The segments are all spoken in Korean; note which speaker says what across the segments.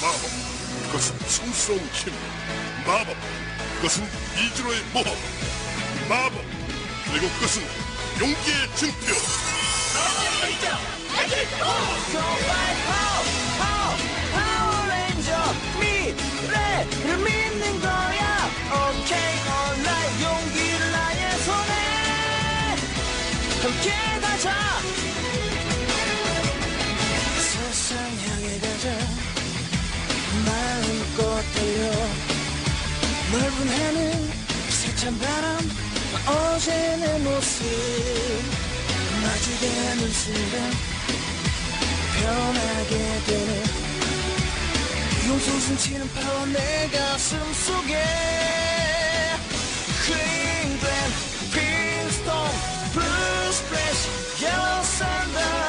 Speaker 1: 마법 그것은 성스러운 힘 마법 그것은 이즈로의 모험 마법 그리고 그것은 용기의 증표
Speaker 2: 그래 믿는 거야 오케이 온라 용기 함께 가자. 세상 향해 가자. 마음껏 달려. 넓은 해는 세찬 바람 어제 내 모습. 마주대는 순간 변하게 되네. 용솟은 치는 파워 내 가슴 속에. fresh yellow sunburn.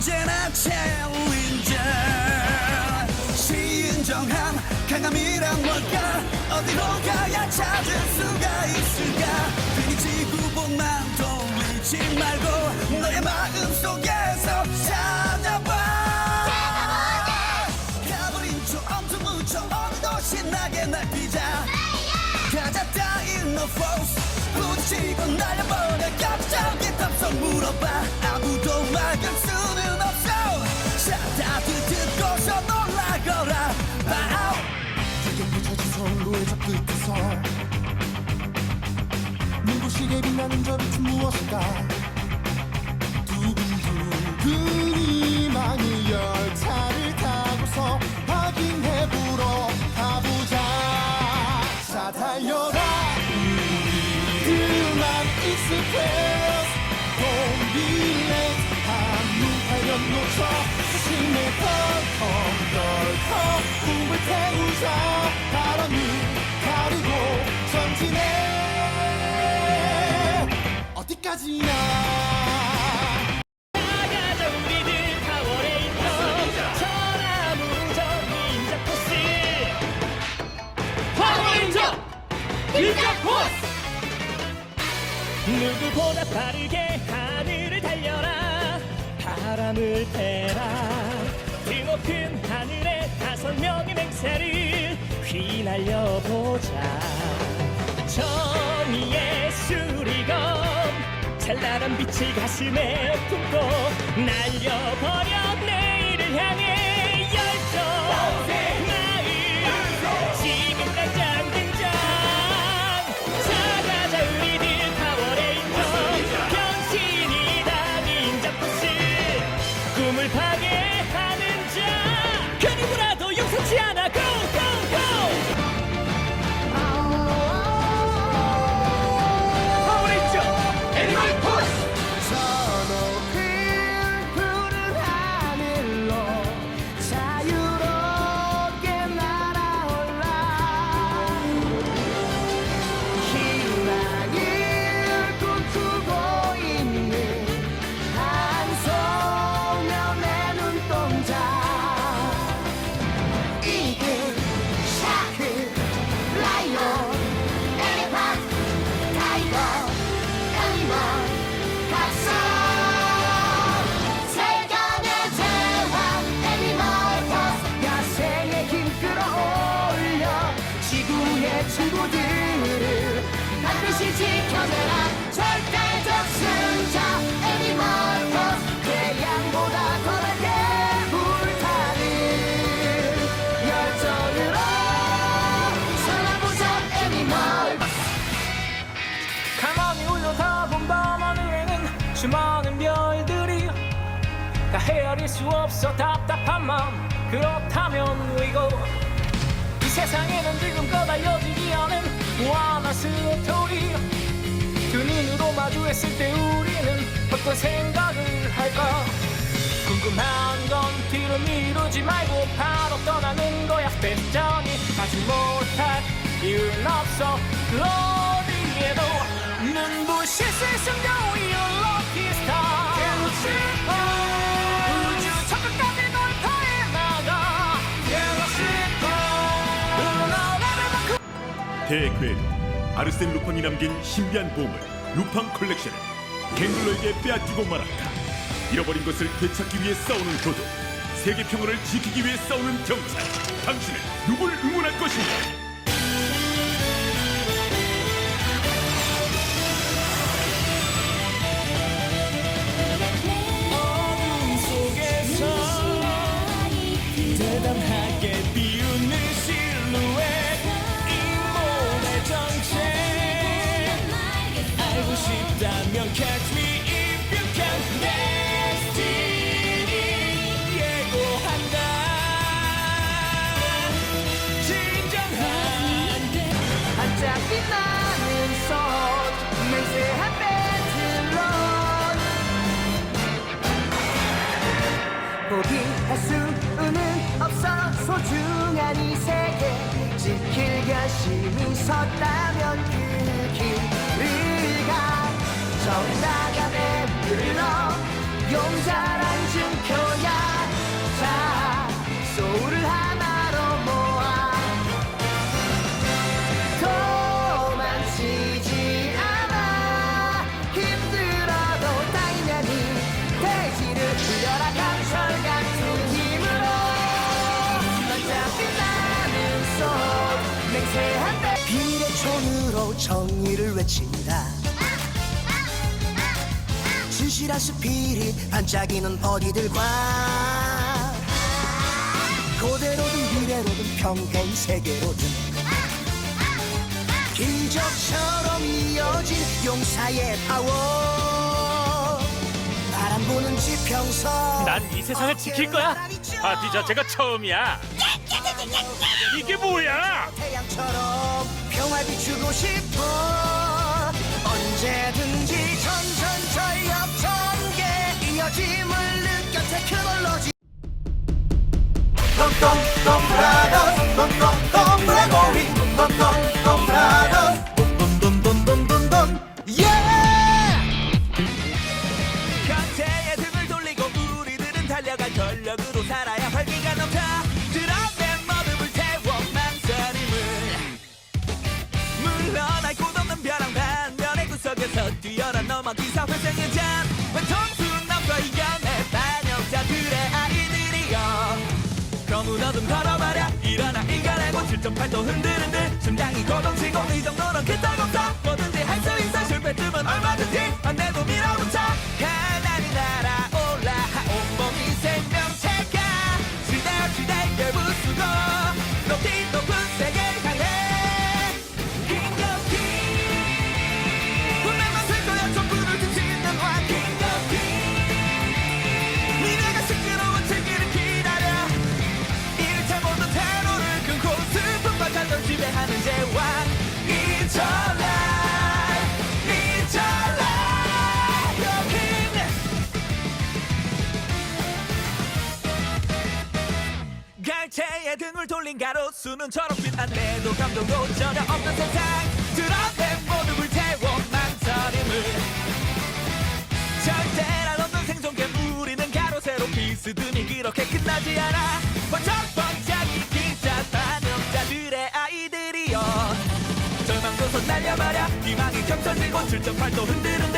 Speaker 2: 언제나
Speaker 3: 챌린저 신정한 강함이란 뭘까? 어디로 가야 찾을 수가 있을까? 괜히 지구본만 돌리지 말고 너의 마음 속에서 찾아봐. 가버린 저 엄청 묻혀 오늘도 신나게 날뛰자. 가자 따윈 no force 부딪히고 날려버려. 깜짝이 탑성 물어봐. 아무도 막을 수는 없어. 자 다들 듣고서 놀라거라. 바우.
Speaker 2: 내게 묻혀진 선로의 저 끝에서 눈부시게 빛나는 저 빛은 무엇일까? 두근두근 태우자 바람이 가르고 전진해. 어디까지나.
Speaker 4: 누구보다 빠르게 하늘을 달려라. 바람을 드 높은 하늘에 다섯 명의 맹세를 휘날려보자. 정의의 수리검 찬란한 빛을 가슴에 품고 날려버려 내일을 향해 열정. 마음 지금 당장 등장 자가자 우리들 파워레인저 변신이다 닌자 포스 꿈을 파괴 하는 자그 누구라도 용서치 않아. Go go
Speaker 5: 지켜내라 절대적 승자 애니멀 포스
Speaker 2: 태양보다 더 밝게 불타는 열정으로
Speaker 5: 살아보자 애니멀
Speaker 4: 가만히 올려다 본 밤 하늘에는 수많은 별들이 다 헤아릴 수 없어 답답한 마음. 그렇다면 위고 이 세상에는 지금껏 알려지지 않은 무한한 스토리 두 눈으로 마주했을 때 우리는 어떤 생각을 할까? 궁금한 건 뒤로 미루지 말고 바로 떠나는 거야. 패션이 하지 못할 이유는 없어. 그 어디에도 눈부실 수 있으면 You're lucky star 우주
Speaker 6: 대괴 아르센 루팡이 남긴 신비한 보물 루팡 컬렉션은 갱글러에게 빼앗기고 말았다. 잃어버린 것을 되찾기 위해 싸우는 도둑 세계 평화를 지키기 위해 싸우는 경찰 당신은 누굴 응원할 것인가
Speaker 4: 난 이 세계 지킬
Speaker 2: 결심이 섰다면 그 길을 가 정당한 애 불러 용자라 정의를 외친다 진실한 스피릿 반짝이는 어디들과 고대로든 미래로든 평행 세계로든 기적처럼 이어진 용사의 파워 바람 부는 지평선
Speaker 7: 난 이 세상을 지킬 거야. 파티 자체가 처음이야. 이게 뭐야?
Speaker 2: 태양처럼 평화 비추고 싶어 언제든지 전전절력 전개 이어짐을 느껴 테크놀로지 똥똥똥 브라더스 똥똥똥 브라고리 똥똥
Speaker 8: 사 회생의 잠 외통수 남과 이겨내 반역자들의 아이들이여. 검은 어둠 걸어버려. 일어나 이겨내고 7.8도 흔들흔들. 심장이 고동치고 이 정도는 끄떡없어. 뭐든지 할 수 있어. 실패쯤은 얼마든지. 안 내도 등을 돌린 가로수는 초록빛 안내도 감동도 전혀 없는 세상. 드럼에 모두 불태워 망설임을. 절대날 없는 생존権우리는 가로 세로 비스듬히 그렇게 끝나지 않아. 번쩍번쩍 기자 반역자들의 아이들이여. 절망도서 날려버려. 희망이 겹쳐지고 7.8도 흔들흔들